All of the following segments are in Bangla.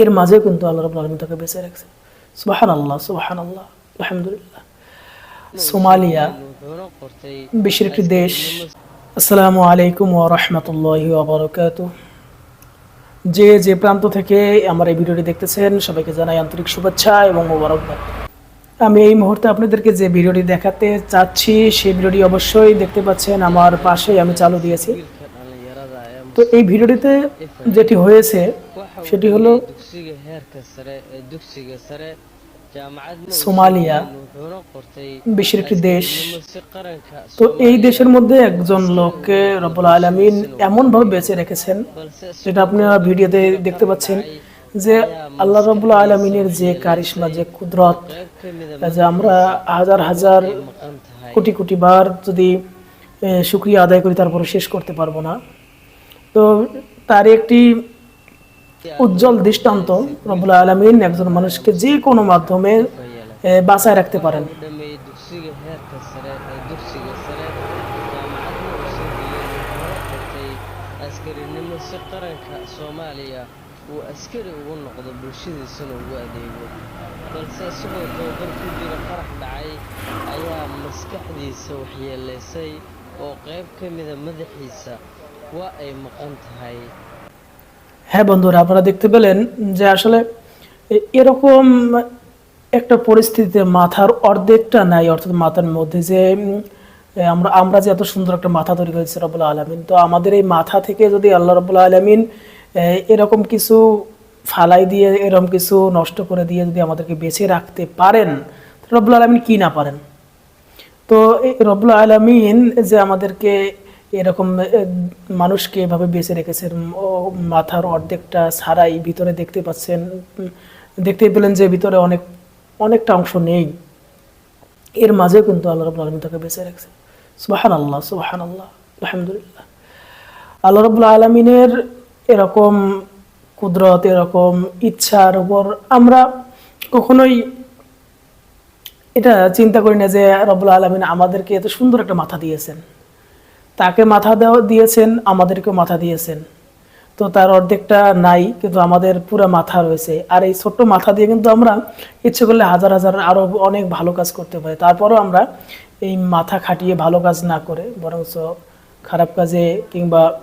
এর মাঝেও কিন্তু আল্লাহ রবুল আলমী তাকে বেঁচে রাখছে। সুবাহান আল্লাহ সুবাহান আল্লাহ আলহামদুলিল্লাহ। সোমালিয়া, বিশ্বের একটি দেশ। আসসালামু আলাইকুম ও রহমতুল্লাহি ওবরকাত যে যে প্রান্ত থেকে আমার এই ভিডিওটি দেখতেছেন, সবাইকে জানাই আন্তরিক শুভেচ্ছা এবং মোবারকবাদ। আমি এই মুহূর্তে আপনাদেরকে যে ভিডিওটি দেখাতে চাচ্ছি সেই ভিডিওটি অবশ্যই দেখতে পাচ্ছেন আমার পাশেই আমি চালু দিয়েছি। তো এই ভিডিওটিতে যেটি হয়েছে, সেটি হলো সোমালিয়া, বিশ্বের একটি দেশ। তো এই দেশের মধ্যে একজন লোককে রব্বুল আলমিন এমনভাবে বেঁচে রেখেছেন, যেটা আপনারা ভিডিওতে দেখতে পাচ্ছেন, যে আল্লাহ রব্বুল আলমিনের যে কারিশমা, যে কুদরত যে আমরা হাজার হাজার কোটি কোটি বার যদি শুক্রিয়া আদায় করি, তারপরে শেষ করতে পারব না। তো তার একটি উজ্জ্বল দৃষ্টান্ত রবুল আলমিন একজন মানুষকে যে কোনো মাধ্যমে বাসায় রাখতে পারেন। oo qayb ka mida madaxiisa হ্যাঁ বন্ধুরা, আপনারা দেখতে পেলেন যে আসলে এরকম একটা পরিস্থিতিতে মাথার অর্ধেকটা নাই, অর্থাৎ মাথার মধ্যে যে আমরা আমরা যে এত সুন্দর একটা মাথা তৈরি করেছি রব্বুল আলমিন। তো আমাদের এই মাথা থেকে যদি আল্লাহ রব্বুল আলমিন এরকম কিছু ফালাই দিয়ে, এরকম কিছু নষ্ট করে দিয়ে যদি আমাদেরকে বেঁচে রাখতে পারেন তো রব্বুল আলমিন কি না পারেন? তো এই রব্বুল আলমিন যে আমাদেরকে এরকম মানুষকে এভাবে বেঁচে রেখেছেন। মাথার অর্ধেকটা ছাড়াই ভিতরে দেখতে পাচ্ছেন। উম, দেখতেই পেলেন যে ভিতরে অনেক অনেকটা অংশ নেই। এর মাঝেও কিন্তু আল্লাহ রব্বুল আলমিন তাকে বেঁচে রাখছেন। সুবাহান আল্লাহ সুবাহান আল্লাহ আলহামদুলিল্লাহ। আল্লাহ রব্বুল আলমিনের এরকম কুদরত এরকম ইচ্ছার উপর আমরা কখনোই এটা চিন্তা করি না যে রব্বুল আলমিন আমাদেরকে এত সুন্দর একটা মাথা দিয়েছেন। তাকে মাথা দেওয়া দিয়েছেন, আমাদেরকেও মাথা দিয়েছেন। তো তার অর্ধেকটা নাই, কিন্তু আমাদের পুরো মাথা রয়েছে। আর এই ছোট্ট মাথা দিয়ে কিন্তু আমরা ইচ্ছে করলে হাজার হাজার আরও অনেক ভালো কাজ করতে পারি। তারপরও আমরা এই মাথা খাটিয়ে ভালো কাজ না করে, বরঞ্চ খারাপ কাজে কিংবা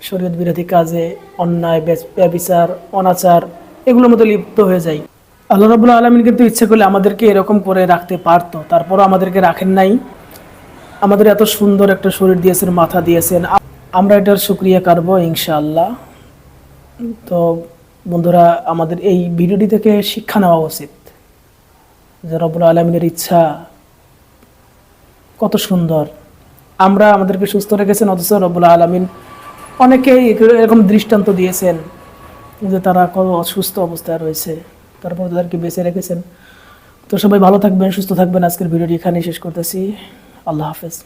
শরীয়ত বিরোধী কাজে, অন্যায় বেচ- ব্যভিচার অনাচার, এগুলোর মধ্যে লিপ্ত হয়ে যাই। আল্লাহ রাবুল্লাহ আলমিন কিন্তু ইচ্ছে করলে আমাদেরকে এরকম করে রাখতে পারতো। তারপরও আমাদেরকে রাখেন নাই। আমাদের এত সুন্দর একটা শরীর দিয়েছেন, মাথা দিয়েছেন। আমরা এটার সুক্রিয়া কাটবো, ইনশাআল্লাহ। তো বন্ধুরা, আমাদের এই ভিডিওটি থেকে শিক্ষা নেওয়া উচিত। যে রবুল আলমিনের ইচ্ছা কত সুন্দর। আমরা আমাদেরকে সুস্থ রেখেছেন, অথচ রবুল আলমিন অনেকেই এরকম দৃষ্টান্ত দিয়েছেন যে তারা কত অসুস্থ অবস্থায় রয়েছে। তারপর তাদেরকে বেঁচে রেখেছেন। তো সবাই ভালো থাকবেন, সুস্থ থাকবেন। আজকের ভিডিওটি এখানেই শেষ করতেছি। আল্লাহ হাফেজ।